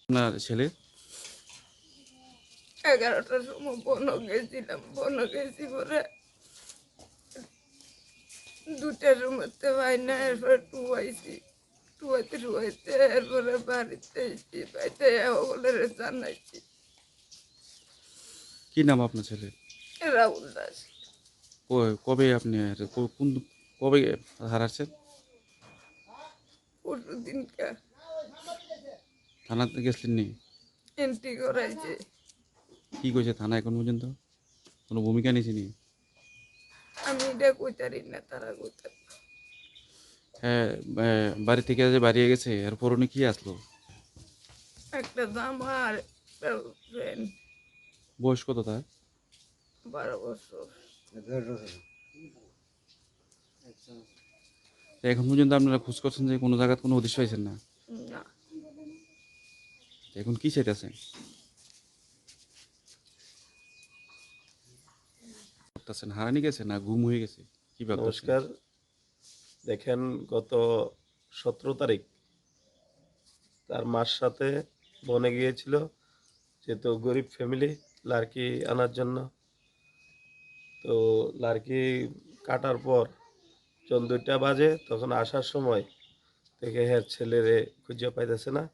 আপনার ছেলে? এগারোটার সময় বনো গেছিলাম বনো গেছি পরে দুটার মধ্যে পাই না এরপরে টুয়াইছি টুয়াইতে টুয়াইতে এরপরে বাড়িতে এসেছি বাড়িতে ওগুলো জানাইছি। কি নাম আপনার ছেলে? রাহুল দাস। কবে আপনি কোন কবে হারাচ্ছেন পরশু দিনকা। থানাতে গেছিলেন নি এন্ট্রি করাইছে। কি কইছে থানা এখন পর্যন্ত? কোনো ভূমিকা নিয়েছে নি আমি এটা কইতারি না তারা কইতার হ্যাঁ বাড়ি থেকে যে বাড়িয়ে গেছে এরপর উনি কি আসলো? একটা জামা আর একটা ফ্রেন্ড বয়স কত তার? বারো বছর। এখন পর্যন্ত আপনারা খোঁজ করছেন যে কোনো জায়গায় কোনো উদ্দেশ্য পাইছেন না? এখন কি চাইতেছেন করতেছেন হারানি গেছে না ঘুম হয়ে গেছে? কি ভাবতেছেন? নমস্কার। দেখেন গত সতেরো তারিখ তার মার সাথে বনে গিয়েছিল যেহেতু গরিব ফ্যামিলি লাড়কি আনার জন্য। তো লাড়কি কাটার পর যখন দুইটা বাজে, তখন আসার সময় দেখে হ্যাঁ ছেলেরে খুঁজে পাইতেছে না।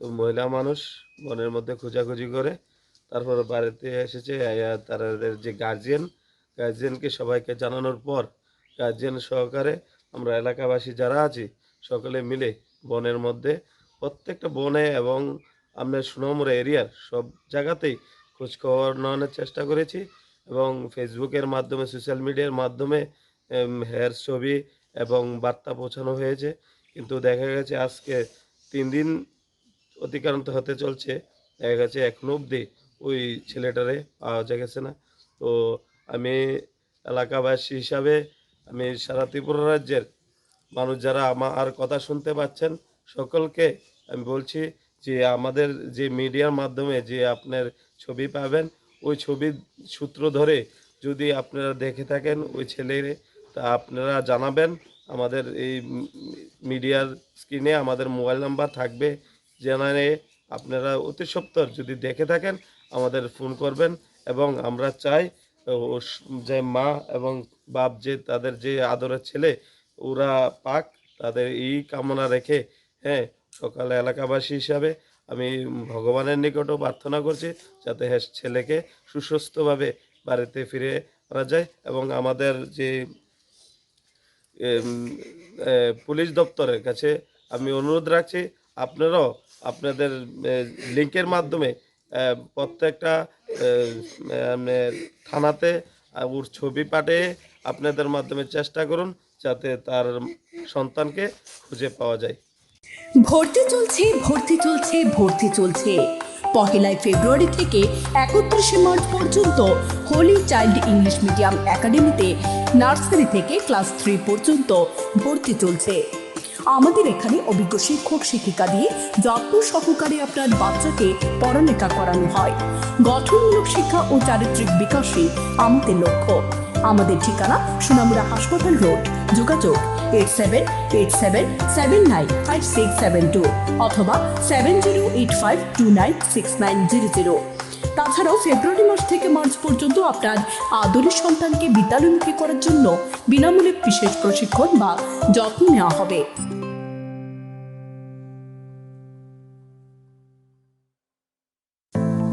তো মহিলা মানুষ বনের মধ্যে খোঁজাখুঁজি করে। তারপরে বাড়িতে এসেছে তাদের যে গার্জিয়ান গার্জিয়ানকে সবাইকে জানানোর পর গার্জিয়ান সহকারে আমরা এলাকাবাসী যারা আছি, সকলে মিলে বনের মধ্যে, প্রত্যেকটা বনে এবং আপনার সুনামুরা এরিয়ার সব জায়গাতেই খোঁজখবর নেওয়ানোর চেষ্টা করেছি এবং ফেসবুকের মাধ্যমে সোশ্যাল মিডিয়ার মাধ্যমে হেয়ার ছবি এবং বার্তা পৌঁছানো হয়েছে। কিন্তু দেখা গেছে আজকে তিন দিন অতিক্রান্ত হতে চলছে। দেখা গেছে এখনও অবধি ওই ছেলেটারে পাওয়া গেছে না। তো আমি এলাকাবাসী হিসাবে আমি সারা ত্রিপুরা রাজ্যের মানুষ যারা আমার কথা শুনতে পাচ্ছেন, সকলকে আমি বলছি যে আমাদের যে মিডিয়ার মাধ্যমে যে আপনার ছবি পাবেন, ওই ছবির সূত্র ধরে যদি আপনারা দেখে থাকেন ওই ছেলের তা আপনারা জানাবেন। আমাদের এই মিডিয়ার স্ক্রিনে আমাদের মোবাইল নাম্বার থাকবে। জানানে আপনারা অতি সত্বর যদি দেখে থাকেন, আমাদের ফোন করবেন এবং আমরা চাই যে মা এবং বাপ যে তাদের যে আদরের ছেলে, ওরা পাক, তাদের এই কামনা রেখে হ্যাঁ সকালে এলাকাবাসী হিসাবে আমি ভগবানের নিকটও প্রার্থনা করছি, যাতে হ্যাঁ ছেলেকে সুস্বাস্থ্যভাবে বাড়িতে ফিরে আনা যায় এবং আমাদের যে পুলিশ দপ্তরের কাছে আমি অনুরোধ রাখছি, আপনারাও আপনাদের লিঙ্কের মাধ্যমে প্রত্যেকটা থানাতে ওর ছবি পাঠিয়ে আপনাদের মাধ্যমে চেষ্টা করুন যাতে তার সন্তানকে খুঁজে পাওয়া যায়। ভর্তি চলছে ভর্তি চলছে ভর্তি চলছে। পহেলাই ফেব্রুয়ারি থেকে একত্রিশে মার্চ পর্যন্ত হোলি চাইল্ড ইংলিশ মিডিয়াম একাডেমিতে নার্সারি থেকে ক্লাস থ্রি পর্যন্ত ভর্তি চলছে। আমাদের এখানে অভিজ্ঞ শিক্ষক, শিক্ষিকা দিয়ে যত্ন সহকারে আপনার বাচ্চাকে পড়ালেখা করানো হয়। গঠনমূলক শিক্ষা ও চারিত্রিক বিকাশই আমাদের লক্ষ্য। আমাদের ঠিকানা সোনামুড়া হাসপাতাল রোড। যোগাযোগ eight seven eight seven seven nine five six seven two অথবা seven zero eight five two nine six nine zero zero তাছাড়াও ফেব্রুয়ারি মাস থেকে মার্চ পর্যন্ত আপনার আদরের সন্তানকে বিদ্যালয়মুখী করার জন্য বিনামূল্যে বিশেষ প্রশিক্ষণ বা যত্ন নেওয়া হবে।